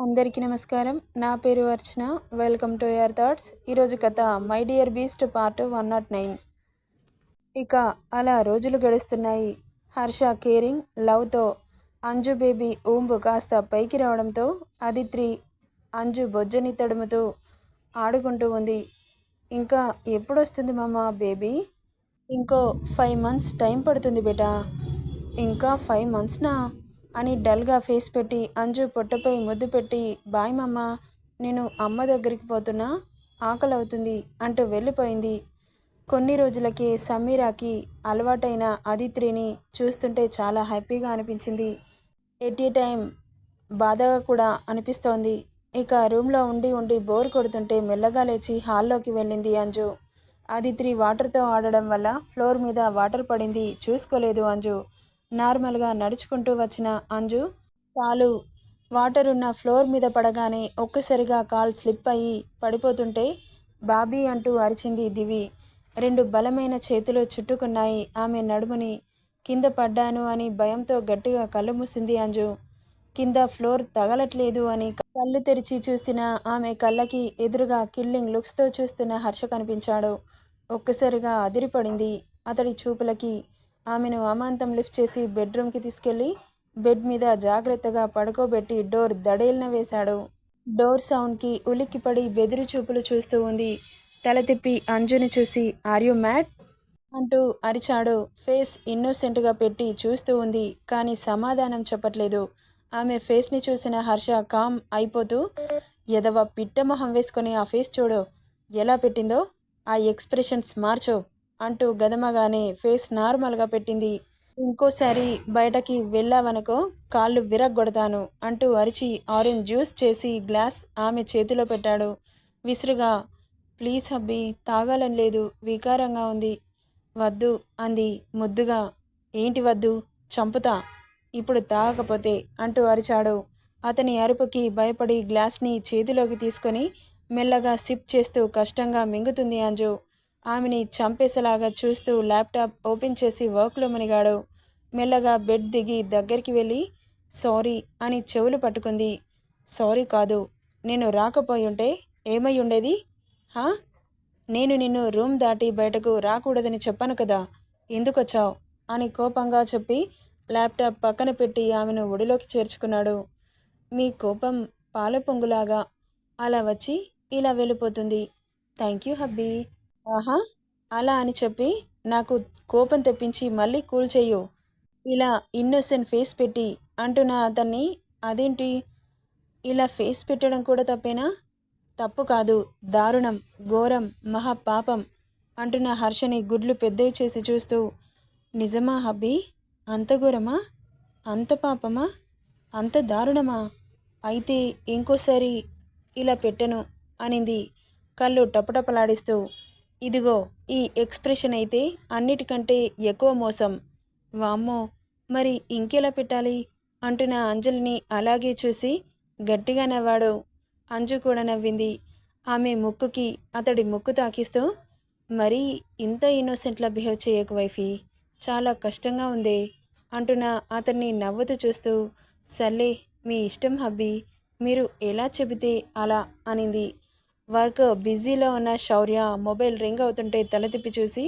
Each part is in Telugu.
అందరికీ నమస్కారం. నా పేరు Archana. Welcome to your thoughts. ఈరోజు కథ my dear beast part one not nine. ఇక అలా రోజులు గడుస్తున్నాయి. హర్ష కేరింగ్ లవ్తో అంజు బేబీ ఊంబు కాస్త పైకి రావడంతో అదిత్రి అంజు బొజ్జని తడుముతూ ఆడుకుంటూ ఉంది. ఇంకా ఎప్పుడు వస్తుంది మామ బేబీ? ఇంకో ఫైవ్ మంత్స్ టైం పడుతుంది బేటా. ఇంకా ఫైవ్ మంత్స్నా? అని డల్గా ఫేస్ పెట్టి అంజు పొట్టపై ముద్దు పెట్టి బాయ్ మమ్మ నేను అమ్మ దగ్గరికి పోతున్నా ఆకలి అవుతుంది అంటూ వెళ్ళిపోయింది. కొన్ని రోజులకే సమీరాకి అలవాటైన అదిత్రిని చూస్తుంటే చాలా హ్యాపీగా అనిపించింది. ఎట్ ఏ టైం బాధగా కూడా అనిపిస్తోంది. ఇక రూమ్లో ఉండి ఉండి బోర్ కొడుతుంటే మెల్లగా లేచి హాల్లోకి వెళ్ళింది అంజు. అదిత్రి వాటర్తో ఆడడం వల్ల ఫ్లోర్ మీద వాటర్ పడింది. చూసుకోలేదు అంజు. నార్మల్గా నడుచుకుంటూ వచ్చిన అంజు కాలు వాటర్ ఉన్న ఫ్లోర్ మీద పడగానే ఒక్కసారిగా కాల్ స్లిప్ అయ్యి పడిపోతుంటే బాబీ అంటూ అరిచింది దివి. రెండు బలమైన చేతులు చుట్టుకున్నాయి. ఆమె నడుముని కింద పడ్డాను అని భయంతో గట్టిగా కళ్ళు మూసింది అంజు. కింద ఫ్లోర్ తగలట్లేదు అని కళ్ళు తెరిచి చూసిన ఆమె కళ్ళకి ఎదురుగా కిల్లింగ్ లుక్స్తో చూస్తున్న హర్ష కనిపించాడు. ఒక్కసారిగా అదిరిపడింది. అతడి చూపులకి ఆమెను అమాంతం లిఫ్ట్ చేసి బెడ్రూమ్కి తీసుకెళ్ళి బెడ్ మీద జాగ్రత్తగా పడుకోబెట్టి డోర్ దడేలిన వేశాడు. డోర్ సౌండ్కి ఉలిక్కిపడి బెదిరి చూపులు చూస్తూ ఉంది. తల తిప్పి అంజుని చూసి ఆర్ యు మ్యాడ్ అంటూ అరిచాడు. ఫేస్ ఇన్నోసెంట్గా పెట్టి చూస్తూ ఉంది కానీ సమాధానం చెప్పట్లేదు. ఆమె ఫేస్ని చూసిన హర్ష కామ్ అయిపోతూ ఎదవ పిట్ట మొహం వేసుకొని ఆ ఫేస్ చూడు. ఎలా పెట్టిందో? ఆ ఎక్స్ప్రెషన్స్ మార్చో. అంటూ గదమగానే ఫేస్ నార్మల్గా పెట్టింది. ఇంకోసారి బయటకి వెళ్ళావనుకో కాళ్ళు విరగ్గొడతాను అంటూ అరిచి ఆరెంజ్ జ్యూస్ చేసి గ్లాస్ ఆమె చేతిలో పెట్టాడు. విసురుగా ప్లీజ్ హబ్బీ తాగాలని లేదు వికారంగా ఉంది. వద్దు అంది ముద్దుగా. ఏంటి వద్దు చంపుతా ఇప్పుడు తాగకపోతే అంటూ అరిచాడు. అతని అరుపుకి భయపడి గ్లాస్ని చేతిలోకి తీసుకొని మెల్లగా సిప్ చేస్తూ కష్టంగా మింగుతుంది అంజు. ఆమెని చంపేసేలాగా చూస్తూ ల్యాప్టాప్ ఓపెన్ చేసి వర్క్లో మునిగాడు. మెల్లగా బెడ్ దిగి దగ్గరికి వెళ్ళి సారీ అని చెవులు పట్టుకుంది. సారీ కాదు నేను రాకపోయుంటే ఏమై ఉండేది హా? నేను నిన్ను రూమ్ దాటి బయటకు రాకూడదని చెప్పాను కదా ఎందుకొచ్చావు? అని కోపంగా చెప్పి ల్యాప్టాప్ పక్కన పెట్టి ఆమెను ఒడిలోకి చేర్చుకున్నాడు. మీ కోపం పాల పొంగులాగా అలా వచ్చి ఇలా వెళ్ళిపోతుంది. Thank you hubby. ఆహా అలా అని చెప్పి నాకు కోపం తెప్పించి మళ్ళీ కూల్ చెయ్యు. ఇలా ఇన్నోసెంట్ ఫేస్ పెట్టి అంటున్న అతన్ని అదేంటి? ఇలా ఫేస్ పెట్టడం కూడా తప్పేనా? తప్పు కాదు దారుణం ఘోరం మహాపాపం అంటున్న హర్షని గుడ్లు పెద్దవి చేసి చూస్తూ. నిజమా హబ్బీ? అంత ఘోరమా? అంత పాపమా? అంత దారుణమా? అయితే ఇంకోసారి ఇలా పెట్టను అనింది కళ్ళు టపటపలాడిస్తూ. ఇదిగో ఈ ఎక్స్ప్రెషన్ అయితే అన్నిటికంటే ఎక్కువ మోసం. వామ్మో మరి ఇంకెలా పెట్టాలి? అంటున్న అంజలిని అలాగే చూసి గట్టిగా నవ్వాడు. అంజు కూడా నవ్వింది. ఆమె ముక్కుకి అతడి ముక్కు తాకిస్తూ మరీ ఇంత ఇన్నోసెంట్లా బిహేవ్ చేయకు వైఫీ చాలా కష్టంగా ఉంది అంటున్న అతన్ని నవ్వుతూ చూస్తూ సర్లే మీ ఇష్టం హబ్బీ మీరు ఎలా చెబితే అలా అనింది. వర్క్ బిజీలో ఉన్న శౌర్య మొబైల్ రింగ్ అవుతుంటే తల తిప్పి చూసి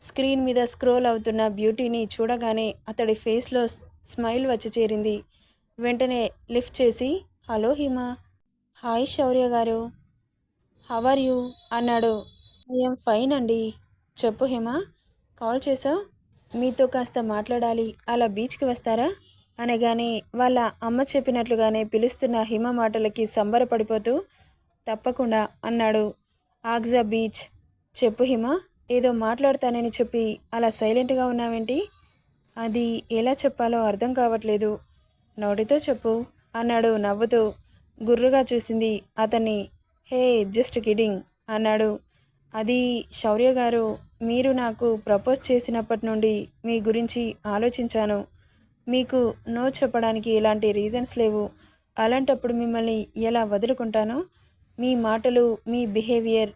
స్క్రీన్ మీద స్క్రోల్ అవుతున్న బ్యూటీని చూడగానే అతడి ఫేస్లో స్మైల్ వచ్చి చేరింది. వెంటనే లిఫ్ట్ చేసి hello Hima. Hi Shaurya garu. How are you? అన్నాడు. ఐఎమ్ ఫైన్ అండి. చెప్పు హిమ. కాల్ చేసావు మీతో కాస్త మాట్లాడాలి. అలా బీచ్కి వస్తారా? అనగానే వాళ్ళ అమ్మ చెప్పినట్లుగానే పిలుస్తున్న హిమ మాటలకి సంబరపడిపోతూ తప్పకుండా అన్నాడు. ఆగ్జా బీచ్. చెప్పు హిమ ఏదో మాట్లాడతానని చెప్పి అలా సైలెంట్గా ఉన్నావేంటి? అది ఎలా చెప్పాలో అర్థం కావట్లేదు. నోటితో చెప్పు అన్నాడు నవ్వుతూ. గుర్రుగా చూసింది అతన్ని. హే జస్ట్ కిడింగ్ అన్నాడు. అది శౌర్య గారు మీరు నాకు ప్రపోజ్ చేసినప్పటి నుండి మీ గురించి ఆలోచించాను. మీకు నో చెప్పడానికి ఎలాంటి రీజన్స్ లేవు. అలాంటప్పుడు మిమ్మల్ని ఎలా వదులుకుంటానో మీ మాటలు మీ బిహేవియర్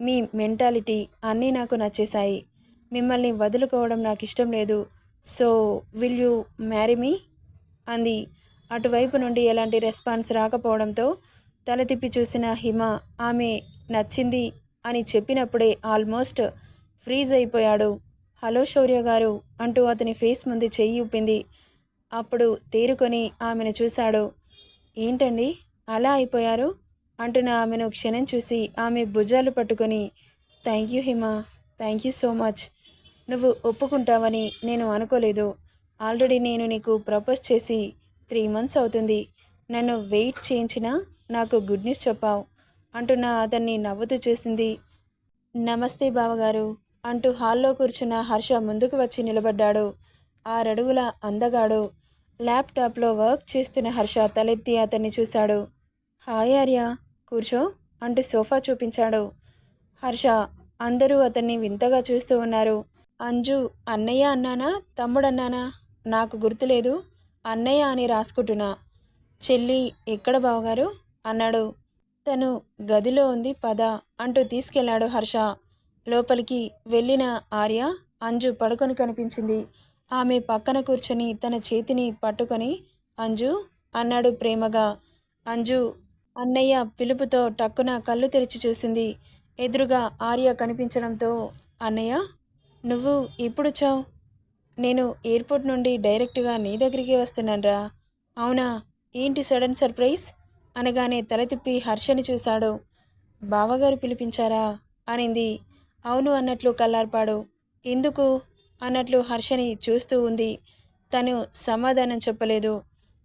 మీ మెంటాలిటీ అన్నీ నాకు నచ్చేశాయి. మిమ్మల్ని వదులుకోవడం నాకు ఇష్టం లేదు. So will you marry me? అంది. అటువైపు నుండి ఎలాంటి రెస్పాన్స్ రాకపోవడంతో తల తిప్పి చూసిన హిమ ఆమె నచ్చింది అని చెప్పినప్పుడే ఆల్మోస్ట్ ఫ్రీజ్ అయిపోయాడు. హలో శౌర్య గారు అంటూ అతని ఫేస్ ముందు చెయ్యి ఊపింది. అప్పుడు తేరుకొని ఆమెను చూశాడు. ఏంటండి? అలా అయిపోయారు? అంటున్న ఆమెను క్షణం చూసి ఆమె భుజాలు పట్టుకొని thank you Hima thank you so much. నువ్వు ఒప్పుకుంటావని నేను అనుకోలేదు. ఆల్రెడీ నేను నీకు ప్రపోజ్ చేసి త్రీ మంత్స్ అవుతుంది. నన్ను వెయిట్ చేయించినా నాకు గుడ్ న్యూస్ చెప్పావు అంటున్న అతన్ని నవ్వుతూ చూసింది. నమస్తే బావగారు అంటూ హాల్లో కూర్చున్న హర్ష ముందుకు వచ్చి నిలబడ్డాడు. ఆరడుగుల అందగాడు. ల్యాప్టాప్లో వర్క్ చేస్తున్న హర్ష తలెత్తి అతన్ని చూశాడు. హాయ్ ఆర్య కూర్చో అంటూ సోఫా చూపించాడు. హర్ష అందరూ అతన్ని వింతగా చూస్తూ ఉన్నారు. అంజు అన్నయ్య అన్నానా? తమ్ముడన్నానా? నాకు గుర్తులేదు. అన్నయ్య అని రాసుకుంటున్నా. చెల్లి ఎక్కడ బావగారు? అన్నాడు. తను గదిలో ఉంది పద అంటూ తీసుకెళ్ళాడు హర్ష. లోపలికి వెళ్ళిన ఆర్య అంజు పడుకొని కనిపించింది. ఆమె పక్కన కూర్చొని తన చేతిని పట్టుకొని అంజు అన్నాడు ప్రేమగా. అంజు అన్నయ్య పిలుపుతో టక్కున కళ్ళు తెరిచి చూసింది. ఎదురుగా ఆర్య కనిపించడంతో అన్నయ్య నువ్వు ఇప్పుడొచ్చావు నేను ఎయిర్పోర్ట్ నుండి డైరెక్ట్గా నీ దగ్గరికి వస్తున్నానరా. అవునా? ఏంటి సడన్ సర్ప్రైజ్? అనగానే తల తిప్పి హర్షని చూశాడు. బావగారు పిలిపించారా? అనింది. అవును అన్నట్లు కల్లార్పాడు ఎందుకు? అన్నట్లు హర్షని చూస్తూ ఉంది. తను సమాధానం చెప్పలేదు.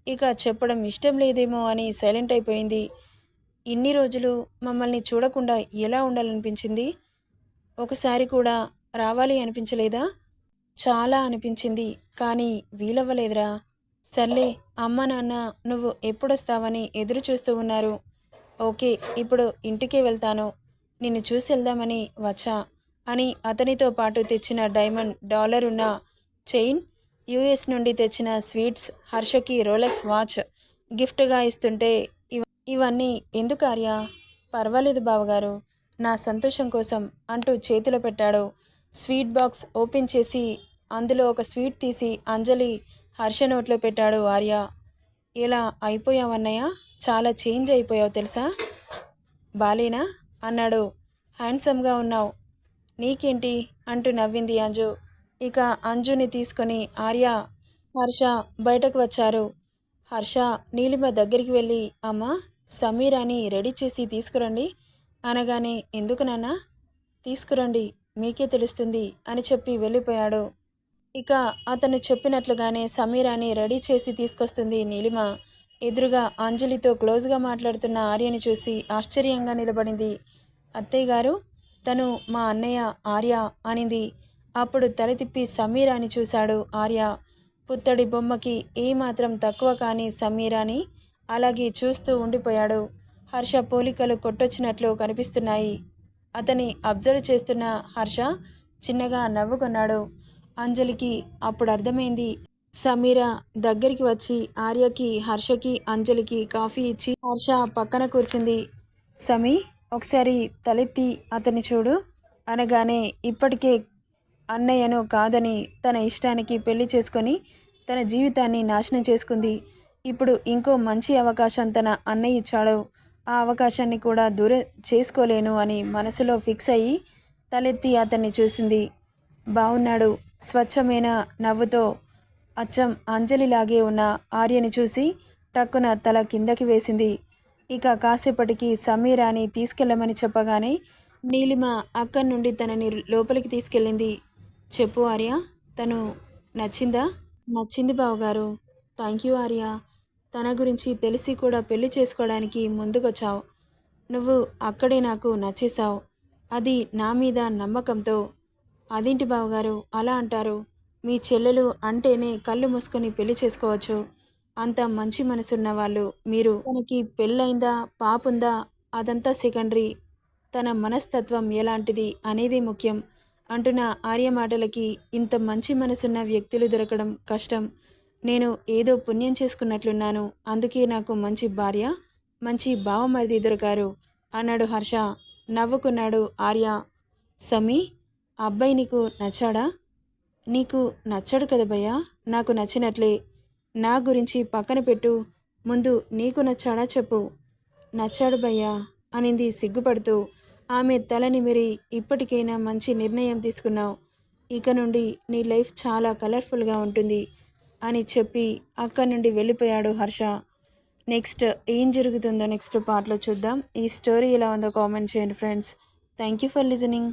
ఇక చెప్పడం ఇష్టం లేదేమో అని సైలెంట్ అయిపోయింది. ఇన్ని రోజులు మమ్మల్ని చూడకుండా ఎలా ఉండాలనిపించింది? ఒకసారి కూడా రావాలి అనిపించలేదా? చాలా అనిపించింది కానీ వీలవ్వలేదురా. సర్లే అమ్మ నాన్న నువ్వు ఎప్పుడొస్తావని ఎదురు చూస్తూ ఉన్నారు. ఓకే ఇప్పుడు ఇంటికే వెళ్తాను. నిన్ను చూసి వెళ్దామని వచ్చా అని అతనితో పాటు తెచ్చిన డైమండ్ డాలర్ ఉన్న చైన్ యుఎస్ నుండి తెచ్చిన స్వీట్స్ హర్షకి రోలెక్స్ వాచ్ గిఫ్ట్గా ఇస్తుంటే ఇవన్నీ ఎందుకు ఆర్య? పర్వాలేదు బావగారు నా సంతోషం కోసం అంటూ చేతిలో పెట్టాడు. స్వీట్ బాక్స్ ఓపెన్ చేసి అందులో ఒక స్వీట్ తీసి అంజలి హర్ష నోట్లో పెట్టాడు ఆర్య. ఇలా అయిపోయావన్నయ్య చాలా చేంజ్ అయిపోయావు తెలుసా? బాలేనా? అన్నాడు. హ్యాండ్సమ్గా ఉన్నావు. నీకేంటి? అంటూ నవ్వింది అంజు. ఇక అంజుని తీసుకొని ఆర్య హర్ష బయటకు వచ్చారు. హర్ష నీలిమ దగ్గరికి వెళ్ళి అమ్మ సమీరాని రెడీ చేసి తీసుకురండి అనగానే ఎందుకు నాన్న? తీసుకురండి మీకే తెలుస్తుంది అని చెప్పి వెళ్ళిపోయాడు. ఇక అతను చెప్పినట్లుగానే సమీరాని రెడీ చేసి తీసుకొస్తుంది నీలిమ. ఎదురుగా అంజలితో క్లోజ్గా మాట్లాడుతున్న ఆర్యని చూసి ఆశ్చర్యంగా నిలబడింది. అత్తయ్య గారు తను మా అన్నయ్య ఆర్య అనింది. అప్పుడు తల తిప్పి సమీరాని చూశాడు ఆర్య. పుత్తడి బొమ్మకి ఏమాత్రం తక్కువ కాని సమీరాని అలాగే చూస్తూ ఉండిపోయాడు. హర్ష పోలికలు కొట్టొచ్చినట్లు కనిపిస్తున్నాయి. అతని అబ్జర్వ్ చేస్తున్న హర్ష చిన్నగా నవ్వుకున్నాడు. అంజలికి అప్పుడు అర్థమైంది సమీర దగ్గరికి వచ్చి ఆర్యకి హర్షకి అంజలికి కాఫీ ఇచ్చి హర్ష పక్కన కూర్చుంది. సమీ ఒకసారి తలెత్తి అతన్ని చూడు అనగానే ఇప్పటికే అన్నయ్యను కాదని తన ఇష్టానికి పెళ్ళి చేసుకొని తన జీవితాన్ని నాశనం చేసుకుంది. ఇప్పుడు ఇంకో మంచి అవకాశం తన అన్నయ్య ఇచ్చాడు ఆ అవకాశాన్ని కూడా దూరం చేసుకోలేను అని మనసులో ఫిక్స్ అయ్యి తలెత్తి అతన్ని చూసింది. బాగున్నాడు స్వచ్ఛమైన నవ్వుతో అచ్చం అంజలిలాగే ఉన్న ఆర్యని చూసి టక్కున తల కిందకి వేసింది. ఇక కాసేపటికి సమీరాని తీసుకెళ్ళమని చెప్పగానే నీలిమ అక్కడి నుండి తనని లోపలికి తీసుకెళ్ళింది. చెప్పు ఆర్య తను నచ్చిందా? నచ్చింది బావగారు. Thank you Arya. తన గురించి తెలిసి కూడా పెళ్ళి చేసుకోవడానికి ముందుకొచ్చావు. నువ్వు అక్కడే నాకు నచ్చేశావు. అది నా మీద నమ్మకంతో. అదేంటి బావగారు? అలా అంటారు. మీ చెల్లెలు అంటేనే కళ్ళు మూసుకొని పెళ్ళి చేసుకోవచ్చు. అంత మంచి మనసున్న వాళ్ళు మీరు. తనకి పెళ్ళైందా పాపుందా? అదంతా సెకండరీ. తన మనస్తత్వం ఎలాంటిది అనేది ముఖ్యం. అంటున్న ఆర్య మాటలకి ఇంత మంచి మనసున్న వ్యక్తులు దొరకడం కష్టం. నేను ఏదో పుణ్యం చేసుకున్నట్లున్నాను. అందుకే నాకు మంచి భార్య మంచి బావమరిది దొరకారు అన్నాడు హర్ష. నవ్వుకున్నాడు ఆర్య. సమీ అబ్బాయి నీకు నచ్చాడా? నీకు నచ్చాడు కదా భయ్యా? నాకు నచ్చినట్లే. నా గురించి పక్కన పెట్టు. ముందు నీకు నచ్చాడా చెప్పు. నచ్చాడు భయ్యా అనింది సిగ్గుపడుతూ ఆమె తల నిమిరి ఇప్పటికైనా మంచి నిర్ణయం తీసుకున్నావు. ఇక నుండి నీ లైఫ్ చాలా కలర్ఫుల్గా ఉంటుంది అని చెప్పి అక్కడి నుండి వెళ్ళిపోయాడు హర్ష. నెక్స్ట్ ఏం జరుగుతుందో నెక్స్ట్ పార్ట్లో చూద్దాం. ఈ స్టోరీ ఎలా ఉందో కామెంట్ చేయండి friends. Thank you for listening.